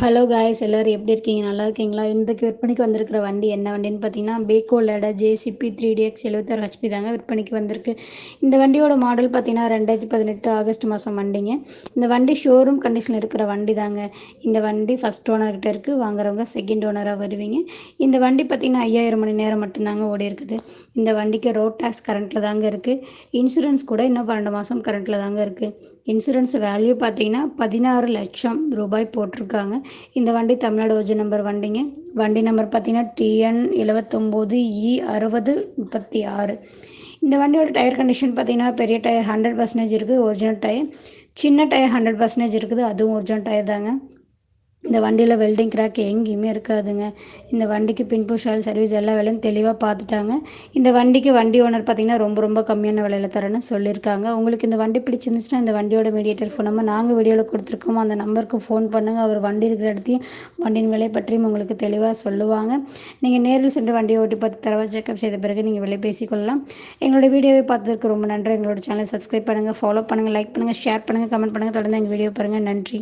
Hello guys எல்லோரும் எப்படி இருக்கீங்க? நல்லா இருக்கீங்களா? இன்றைக்கு விற்பனைக்கு வந்திருக்கிற வண்டி என்ன வண்டின்னு பார்த்தீங்கன்னா backhoe loader JCB three DX எழுபத்தாறு ஹெச்பி தாங்க விற்பனைக்கு வந்திருக்கு. இந்த வண்டியோட மாடல் பார்த்தீங்கன்னா ரெண்டாயிரத்தி பதினெட்டு ஆகஸ்ட் மாதம் வண்டிங்க. இந்த வண்டி ஷோரூம் கண்டிஷனில் இருக்கிற வண்டி தாங்க. இந்த வண்டி ஃபஸ்ட் ஓனர்கிட்ட இருக்குது வாங்குறவங்க செகண்ட் ஓனராக வருவீங்க. இந்த வண்டி பார்த்திங்கன்னா ஐயாயிரம் மணி நேரம் மட்டும்தாங்க ஓடி இருக்குது. இந்த வண்டிக்கு ரோட் டேக்ஸ் கரண்ட்டில் தாங்க இருக்குது இன்சூரன்ஸ் கூட இன்னும் பன்னெண்டு மாதம் கரண்ட்டில் தாங்க இருக்குது இன்சூரன்ஸ் வேல்யூ பார்த்தீங்கன்னா பதினாறு லட்சம் ரூபாய் போட்டிருக்காங்க. இந்த வண்டி தமிழ்நாடு ஓஜி நம்பர் வண்டிங்க. வண்டி நம்பர் பார்த்தீங்கன்னா டிஎன் எழுவத்தொம்போது இ அறுபது முப்பத்தி ஆறு. இந்த வண்டியோட டயர் கண்டிஷன் பார்த்தீங்கன்னா பெரிய டயர் ஹண்ட்ரட் பர்சன்டேஜ் இருக்குது ஒரிஜினல் டயர் சின்ன டயர் ஹண்ட்ரட் பர்சன்டேஜ் இருக்குது அதுவும் ஒரிஜினல் டயர் தாங்க. இந்த வண்டியில் வெல்டிங் கிராக் எங்கேயுமே இருக்காதுங்க. இந்த வண்டிக்கு பின்புஷ் ஆயில் சர்வீஸ் எல்லா வேலையும் தெளிவாக பார்த்துட்டாங்க. இந்த வண்டிக்கு வண்டி ஓனர் பார்த்திங்கன்னா ரொம்ப ரொம்ப கம்மியான விலையில் தரேன்னு சொல்லியிருக்காங்க. உங்களுக்கு இந்த வண்டி பிடிச்சிருந்துச்சுன்னா இந்த வண்டியோட மீடியேட்டர் ஃபோன் நம்பர் நாங்கள் வீடியோவில் கொடுத்துருக்கோமோ. அந்த நம்பருக்கு ஃபோன் பண்ணுங்கள் அவர் வண்டி இருக்கிற இடத்தையும் வண்டியின் விலை பற்றியும் உங்களுக்கு தெளிவாக சொல்லுவாங்க. நீங்கள் நேரில் சென்று வண்டியை ஓட்டி பார்த்து தரவா செக்அப் செய்த பிறகு நீங்கள் விலை பேசிக்கொள்ளலாம். எங்களோட வீடியோவை பார்த்ததுக்கு ரொம்ப நன்றி. எங்களோட சேனலை சப்ஸ்கிரைப் பண்ணுங்கள் ஃபாலோ பண்ணுங்கள் லைக் பண்ணுங்கள் ஷேர் பண்ணுங்கள் கமெண்ட் பண்ணுங்கள் தொடர்ந்து எங்கள் வீடியோ பாருங்கள் நன்றி.